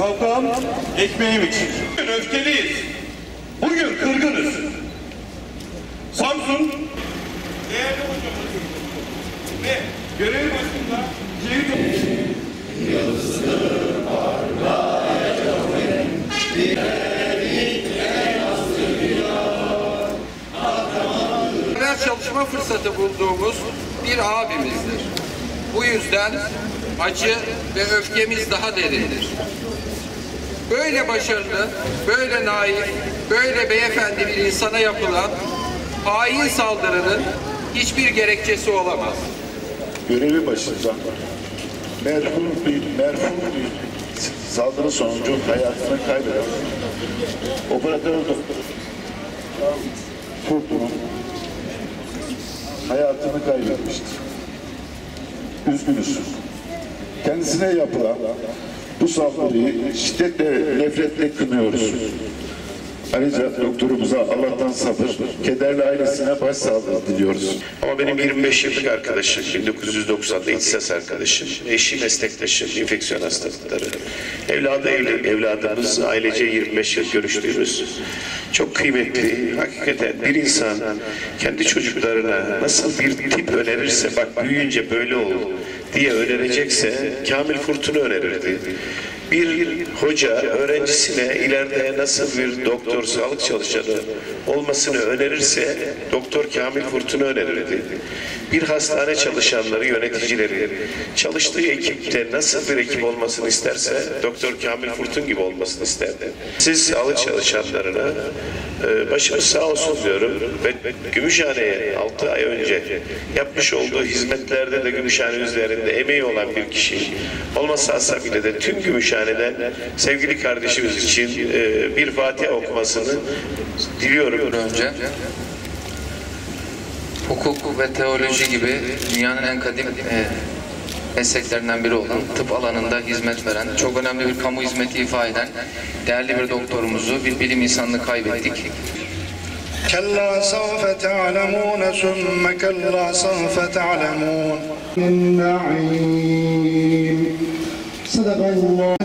param, ekmeğim için. Bugün öfkeliyiz. Bugün kırgınız. Samsun değerli hocamız ve görev başında Cevdet beraber çalışma fırsatı bulduğumuz bir abimizdir. Bu yüzden acı ve öfkemiz daha derindir. Böyle başarılı, böyle naif, böyle beyefendi bir insana yapılan hain saldırının hiçbir gerekçesi olamaz. görevi başında merhum bir, merhum bir saldırı sonucu hayatını kaybeden operatör Kurtul'un hayatını kaybetmiştir. Üzgünüz. Kendisine yapılan bu saldırıyı şiddetle, nefretle kınıyoruz. Ayrıca doktorumuza Allah'tan sabır, kederli ailesine başsağlığı diliyoruz. Ama benim 25 yıllık arkadaşım, 1990'da İhtisas arkadaşım, eşi meslektaşım, enfeksiyon hastalıkları. Evladı evli, evladımız, ailece 25 yıl görüştüğümüz çok kıymetli. Hakikaten bir insan kendi çocuklarına nasıl bir tip önerirse, bak büyüyünce böyle ol diye önerecekse Kamil Furtun'u önerirdi. Bir hoca öğrencisine ileride nasıl bir doktor, sağlık çalışanı olmasını önerirse Doktor Kamil Furtun'u önerirdi. Bir hastane çalışanları, yöneticileri çalıştığı ekipte nasıl bir ekip olmasını isterse Doktor Kamil Furtun gibi olmasını isterdi. Siz sağlık çalışanlarına e, başınız sağ olsun diyorum ve Gümüşhane'ye 6 ay önce yapmış olduğu hizmetlerde de Gümüşhane üzerinde emeği olan bir kişi olmasa bile de tüm Gümüşhane'den sevgili kardeşimiz için e, bir Fatiha okumasını diliyorum. önce hukuk ve teoloji gibi dünyanın en kadim e, mesleklerinden biri olan tıp alanında hizmet veren, çok önemli bir kamu hizmeti ifa eden değerli bir doktorumuzu, bir bilim insanını kaybettik. كلا سوف تعلمون ثم كلا سوف تعلمون النعيم صدق الله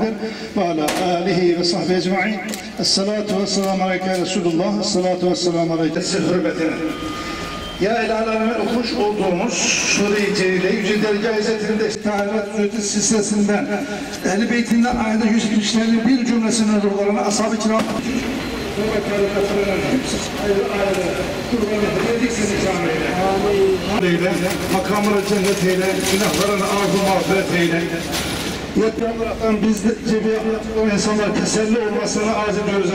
وعلى آله وصحبه أجمعين الصلاة والسلام عليك يا رسول الله الصلاة والسلام عليك Siz hürmetine ya el aleme okumuş olduğumuz Sure-i Celile Yüce Dergâh İzzetinde Tahirat Sureti silsilesinden Ehl-i Beytinden ayette 170'lerin bir cümlesinin ruhlarına ashab-ı kiram eyle, makamını cennet eyle, günahlarını ağzı mağfiret eyle. Yeter Allah'tan biz de cebi insanlar teselli olmasını arz ediyoruz.